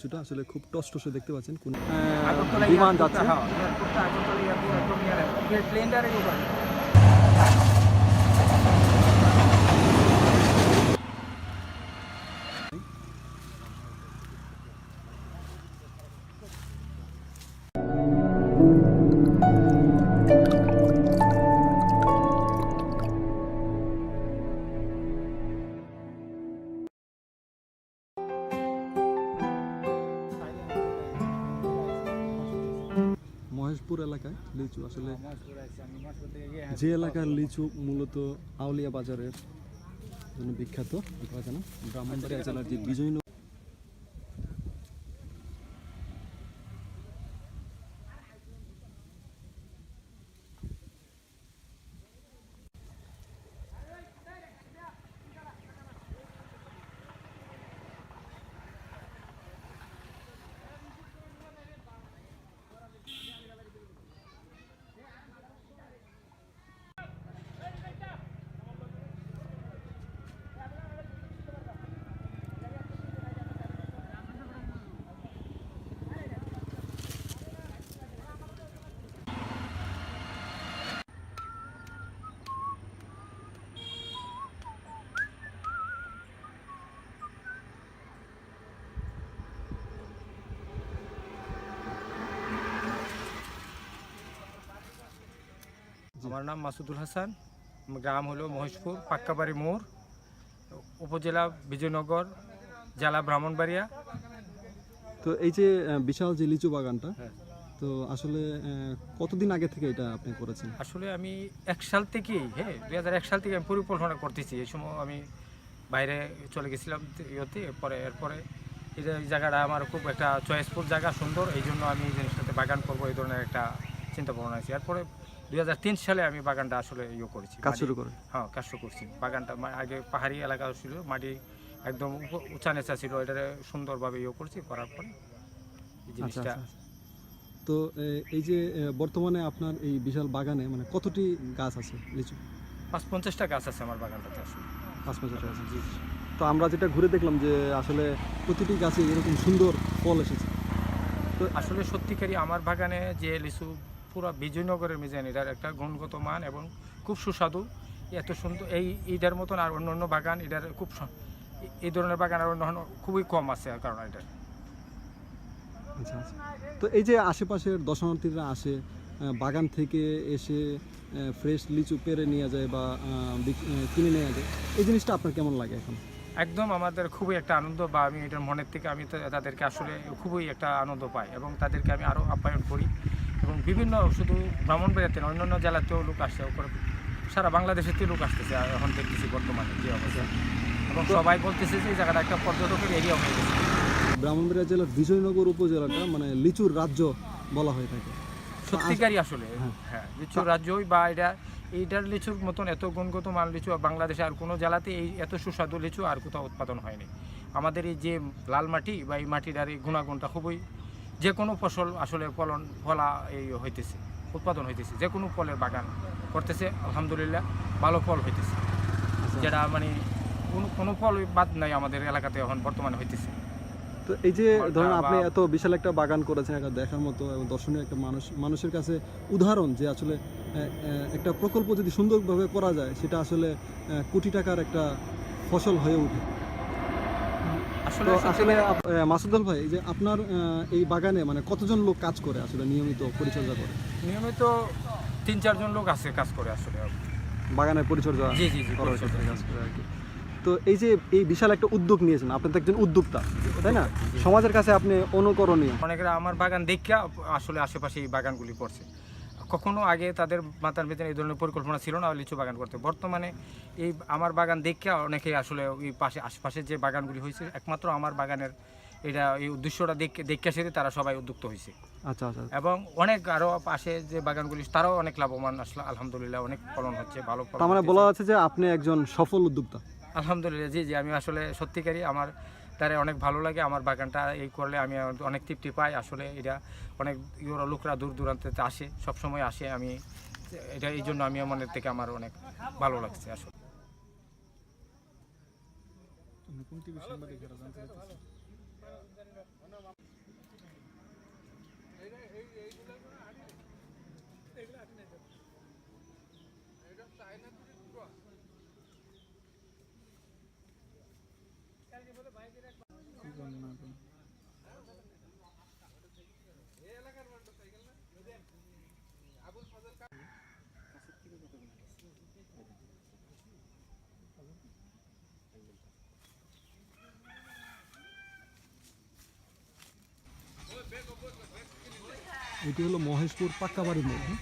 লিচুটা আসলে খুব টসটসে দেখতে পাচ্ছেন কোন বিমান যাচ্ছে হ্যাঁ, এয়ারপোর্টটা আসলে যে এলাকার লিচু মূলত আউলিয়া বাজারের জন্য বিখ্যাত ব্রাহ্মণবাড়িয়া জেলার যে বিজয়ী আমার নাম মাসুদুল হাসান। গ্রাম হলো মহেশপুর পাক্কাবাড়ি মোড় উপজেলা বিজয়নগর জেলা ব্রাহ্মণবাড়িয়া। তো এই যে বিশাল যে লিচু বাগানটা হ্যাঁ। তো আসলে কতদিন আগে থেকে এটা আপনি করেছেন? আসলে আমি এক সাল থেকেই হ্যাঁ দুই হাজার এক সাল থেকে আমি পরিকল্পনা করতেছি। এই সময় আমি বাইরে চলে গেছিলাম ইয়েতে পরে এরপরে এই যে এই জায়গাটা আমার খুব একটা চয়েসফুল জায়গা সুন্দর। এই জন্য আমি এই জিনিসটাতে বাগান করব এই ধরনের একটা চিন্তা ভাবনা আছে। এরপরে দুই হাজার তিন সালে আমি বাগানটা আসলে ইয়ে করেছি কাজ শুরু করে হ্যাঁ কাজ শুরু করছি। বাগানটা আগে পাহাড়ি এলাকা ছিল মাটি একদম উঁচা নেচা ছিল এটারে সুন্দরভাবে ইয়ে করছি করার পরে আচ্ছা জিনিসটা আচ্ছা তো এই যে বর্তমানে আপনার এই বিশাল বাগানে মানে কতটি গাছ আছে লিচু? পাঁচ পঞ্চাশটা গাছ আছে আমার বাগানটাতে আসলে। পাঁচ পঞ্চাশটা গাছ আছে তো আমরা যেটা ঘুরে দেখলাম যে আসলে প্রতিটি গাছে এরকম সুন্দর ফল এসেছে। তো আসলে সত্যিকারই আমার বাগানে যে লিচু পুরো বিজয়নগরের মিজান এটার একটা গুণগত মান এবং খুব সুস্বাদু। এত সুন্দর এই এইটার মতন আর অন্য অন্য বাগান এটার খুব এই- ধরনের বাগান আর অন্য অন্য খুবই কম আছে কারণ এটার। আচ্ছা আচ্ছা। তো এই যে আশেপাশের দর্শনার্থীরা আসে বাগান থেকে এসে ফ্রেশ লিচু পেরে নিয়ে যায় বা কিনে নেওয়া যায় এই জিনিসটা আপনার কেমন লাগে এখন? একদম আমাদের খুবই একটা আনন্দ বা আমি এটার মনের থেকে আমি তাদেরকে আসলে খুবই একটা আনন্দ পাই এবং তাদেরকে আমি আরও আপ্যায়ন করি। এবং বিভিন্ন শুধু ব্রাহ্মণবাড়িয়াতে না অন্যান্য জেলাতেও লোক আসছে ওপরে সারা বাংলাদেশেতেও লোক আসতেছে এখন দেখতেছি বর্তমানে যে অবস্থা। এবং সবাই বলতেছে যে এই জায়গাটা একটা পর্যটকের এরিয়া হয়ে গেছে। ব্রাহ্মণবাড়িয়া জেলার বিজয়নগর উপজেলাটা মানে লিচুর রাজ্য বলা হয়ে থাকে। সত্যিকারই আসলে হ্যাঁ। হ্যাঁ লিচুর রাজ্যই বা এটা এইটার লিচুর মতন এত গুণগত মান লিচু আর বাংলাদেশে আর কোনো জেলাতে এই এত সুস্বাদু লিচু আর কোথাও উৎপাদন হয়নি। আমাদের এই যে লাল মাটি বা এই মাটিটার এই গুণাগুণটা খুবই যে কোনো ফসল আসলে ফলন ফলা এই হইতেছে উৎপাদন হইতেছে যে কোনো ফলের বাগান করতেছে আলহামদুলিল্লাহ ভালো ফল হইতেছে। আচ্ছা। যেটা মানে কোনো কোনো ফল বাদ নাই আমাদের এলাকাতে এখন বর্তমানে হইতেছে। তো এই যে ধরেন আপনি এত বিশাল একটা বাগান করেছেন একটা দেখার মতো এবং দর্শনীয় একটা মানুষ মানুষের কাছে উদাহরণ যে আসলে একটা প্রকল্প যদি সুন্দরভাবে করা যায় সেটা আসলে কোটি টাকার একটা ফসল হয়ে ওঠে। তো আসলে মাসুদুল ভাই যে আপনার এই বাগানে মানে কতজন লোক কাজ করে আসলে নিয়মিত পরিচর্যা করে? নিয়মিত তিন চারজন লোক আছে কাজ করে আসলে। বাগানের পরিচর্যা জি জি জি কাজ করে আর কি। তো এই যে এই বিশাল একটা উদ্যোগ নিয়েছেন আপনি তো একজন উদ্যোক্তা তাই না? সমাজের কাছে আপনি অনুকরণীয়। অনেকেরা আমার বাগান দেখা আসলে আশেপাশে এই বাগানগুলি করছে। কখনো আগে তাদের মাতার ভিতরে এই ধরনের পরিকল্পনা ছিল না লিচু বাগান করতে। বর্তমানে এই আমার বাগান দেখা অনেকে আসলে ওই পাশে আশেপাশে যে বাগানগুলি হয়েছে একমাত্র আমার বাগানের এটা এই উদ্দেশ্যটা দেখে দেখে সেরে তারা সবাই উদ্যুক্ত হয়েছে। আচ্ছা আচ্ছা এবং অনেক আরও পাশে যে বাগানগুলি তারাও অনেক লাভবান। আসলে আলহামদুলিল্লাহ অনেক ফলন হচ্ছে ভালো ফলন তার মানে। বলা যাচ্ছে যে আপনি একজন সফল উদ্যোক্তা। আলহামদুলিল্লাহ জি জি আমি আসলে সত্যিকারই আমার তারে অনেক ভালো লাগে, আমার বাগানটা এই করলে আমি অনেক তৃপ্তি পাই। আসলে এটা অনেক ইউরো লোকরা দূর দূরান্তে আসে, সবসময় আসে। আমি এটা এই জন্য আমি আমার থেকে আমার অনেক ভালো লাগছে আসলে। এটি হলো মহেশপুর পাক্কাবাড়ির মোড় হ্যাঁ?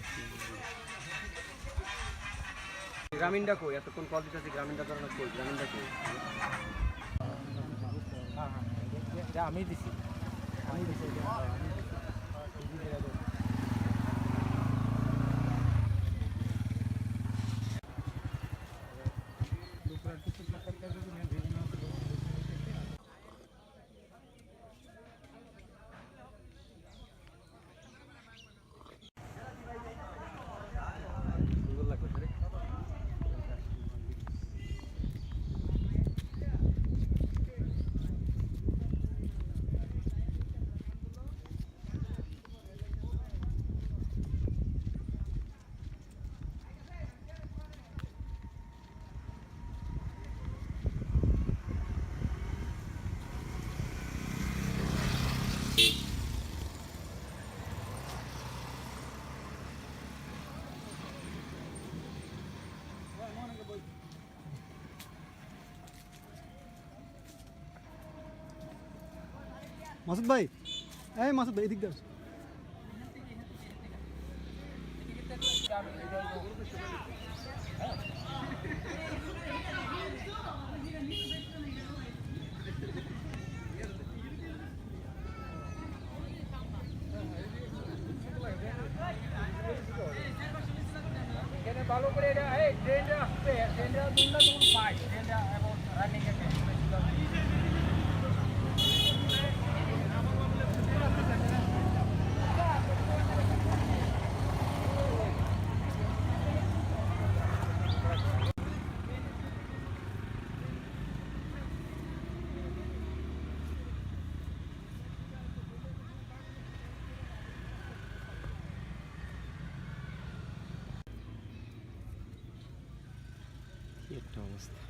গ্রামীণটা কই? এতক্ষণ কল দিতেছি গ্রামীণটা ধরো না কই? গ্রামীণটা কই? হ্যাঁ হ্যাঁ। এটা আমি দিছি। আমি দিছি। মাসুদ ভাই এই মাসুদ ভাই এদিক দিয়ে আসো। এখানে ভালো করে এটা এই ট্রেনটা আসবে ট্রেনটা দুনটা তখন পাই ট্রেনটা এবং রানিং এর কি একটা অবস্থা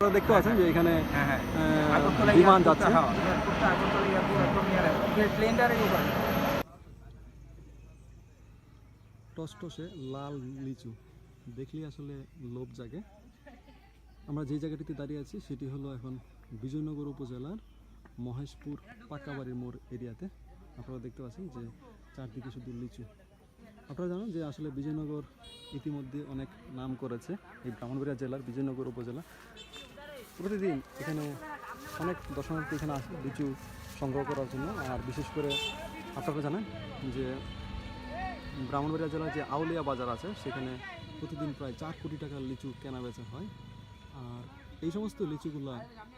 আপনারা দেখতে পাচ্ছেন যে এখানে হ্যাঁ হ্যাঁ। বিমান যাচ্ছে। হ্যাঁ, টসটসে লাল লিচু। দেখলেই আসলে লোভ জাগে। আমরা যে জায়গাটিতে দাঁড়িয়ে আছি সেটি হলো এখন বিজয়নগর উপজেলার মহেশপুর পাকাবাড়ির মোড় এরিয়াতে। আপনারা দেখতে পাচ্ছেন যে চারদিকে শুধু লিচু। আপনারা জানেন যে আসলে বিজয়নগর ইতিমধ্যে অনেক নাম করেছে। এই ব্রাহ্মণবাড়িয়া জেলার বিজয়নগর উপজেলা। প্রতিদিন এখানে অনেক দর্শনার্থী এখানে আসে লিচু সংগ্রহ করার জন্য। আর বিশেষ করে আপনারা জানেন যে ব্রাহ্মণবাড়িয়া জেলার যে আউলিয়া বাজার আছে, সেখানে প্রতিদিন প্রায় চার কোটি টাকার লিচু কেনা বেচা হয়। আর এই সমস্ত লিচুগুলো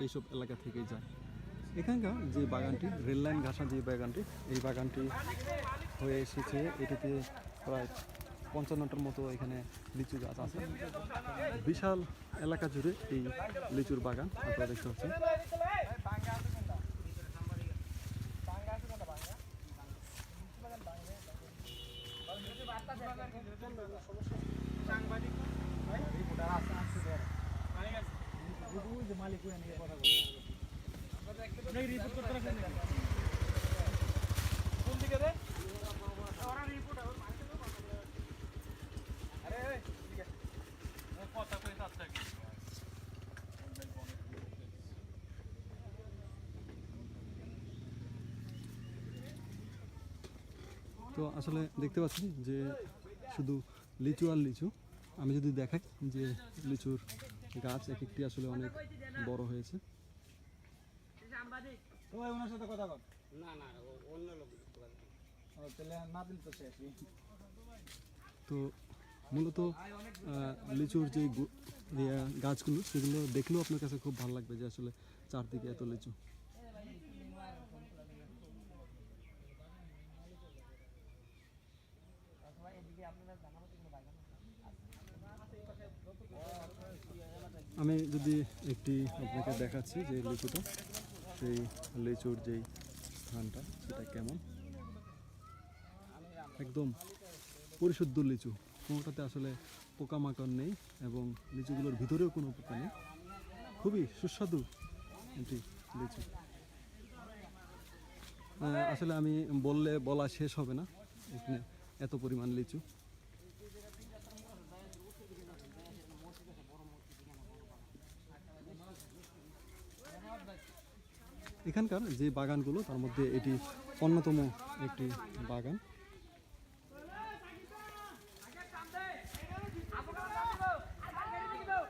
এইসব এলাকা থেকেই যায়। এখানকার যে বাগানটি, রেল লাইন ঘাসা যে বাগানটি, এই বাগানটি হয়ে এসেছে। এটিতে প্রায় পঞ্চান্নটার মতো এখানে লিচু গাছ আছে। বিশাল এলাকা জুড়ে এই লিচুর বাগান আপনারা দেখতে পাচ্ছেন। তো আসলে দেখতে পাচ্ছি যে শুধু লিচু আর লিচু। আমি যদি দেখাই যে লিচুর গাছ এক একটি আসলে অনেক বড় হয়েছে। তোমার ওনার সাথে কথা বল। না না অন্য লোক তাহলে না দিন তো মূলত লিচুর যে গাছগুলো সেগুলো দেখলেও আপনার কাছে খুব ভালো লাগবে যে আসলে চারদিকে এত লিচু। আমি যদি একটি আপনাকে দেখাচ্ছি যে লিচুটা, সেই লিচুর যেই স্থানটা, সেটা কেমন? একদম পরিশুদ্ধ লিচু। কোনোটাতে আসলে পোকামাকড় নেই এবং লিচুগুলোর ভিতরেও কোনো পোকা নেই। খুবই সুস্বাদু এটি লিচু। আসলে আমি বললে বলা শেষ হবে না। এখানে এত পরিমাণ লিচু। এখানকার যে বাগানগুলো, তার মধ্যে এটি অন্যতম একটি বাগান।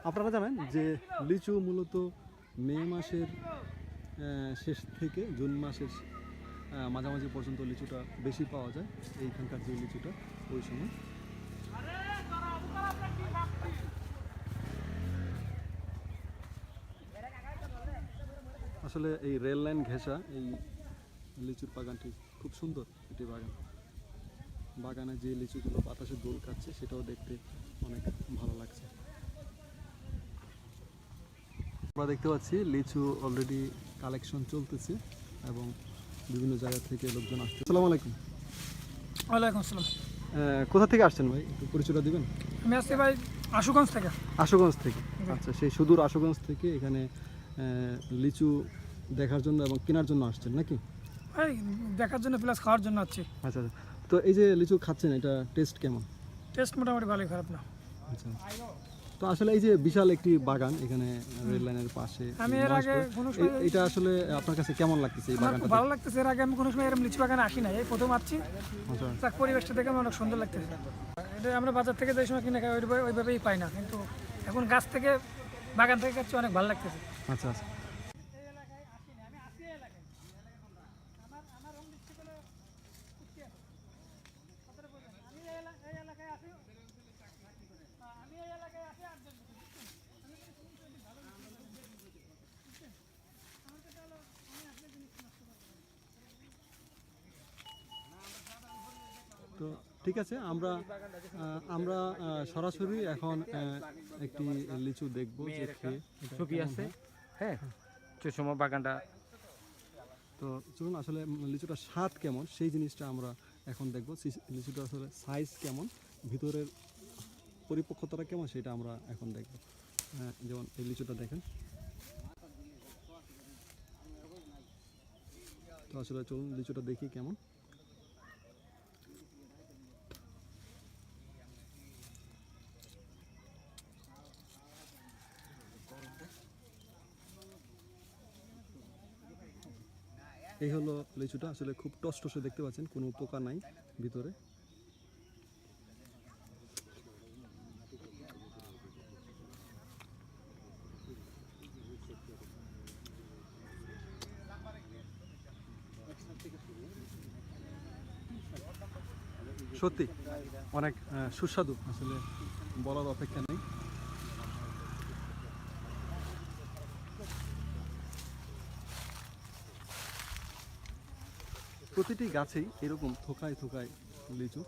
আপনারা জানেন যে লিচু মূলত মে মাসের শেষ থেকে জুন মাসের মাঝামাঝি পর্যন্ত লিচুটা বেশি পাওয়া যায়, এইখানকার যে লিচুটা, ওই সময়। আসলে এই রেল লাইন ঘেঁষা এই লিচুর বাগানটি খুব সুন্দর এটি বাগান। বাগানে যে লিচুগুলো বাতাসে দোল খাচ্ছে সেটাও দেখতে অনেক ভালো লাগছে। আমরা দেখতে পাচ্ছি লিচু অলরেডি কালেকশন চলতেছে এবং বিভিন্ন জায়গা থেকে লোকজন আসছে। আসসালামু আলাইকুম। ওয়ালাইকুম আসসালাম। কোথা থেকে আসছেন ভাই? একটু পরিচয়টা দিবেন? আমি আসছি ভাই আশুগঞ্জ থেকে। আশুগঞ্জ থেকে। আচ্ছা সেই সুদূর আশুগঞ্জ থেকে এখানে লিচু দেখার জন্য এবং কেনার জন্য আসছেন নাকি? দেখার জন্য প্লাস খাওয়ার জন্য আসছি। আচ্ছা আচ্ছা। তো এই যে লিচু খাচ্ছেন এটা টেস্ট কেমন? টেস্ট মোটামুটি ভালোই খারাপ না। আচ্ছা। তো আসলে এই যে বিশাল একটি বাগান এখানে রেল লাইনের পাশে আমি এর আগে কোনো সময় এটা আসলে আপনার কাছে কেমন লাগতেছে এই বাগানটা ভালো লাগতেছে। এর আগে আমি কোনো সময় এরকম লিচু বাগানে আসি না এই প্রথম আসছি আচ্ছা। তার পরিবেশটা দেখে আমার অনেক সুন্দর লাগতেছে। এটা আমরা বাজার থেকে যে সময় কিনে খাই ওইভাবে ওইভাবেই পাই না। কিন্তু এখন গাছ থেকে বাগান থেকে খাচ্ছি অনেক ভালো লাগতেছে। আচ্ছা আচ্ছা তো ঠিক আছে আমরা আমরা সরাসরি এখন একটি লিচু দেখব যে ছবি আছে। হ্যাঁ। চুষম বাগানটা। তো চলুন আসলে লিচুটার স্বাদ কেমন সেই জিনিসটা আমরা এখন দেখব। লিচুটা আসলে সাইজ কেমন ভিতরের পরিপক্কতাটা কেমন সেটা আমরা এখন দেখব। হ্যাঁ, যেমন এই লিচুটা দেখেন। তো আসলে চলুন লিচুটা দেখি কেমন। এই হলো লিচুটা, আসলে খুব টস টসটসে দেখতে পাচ্ছেন, কোনো পোকা নাই ভিতরে। সত্যি, অনেক সুস্বাদু, আসলে বলার অপেক্ষা নেই প্রতিটি গাছেই এরকম থোকায় থোকায় লিচু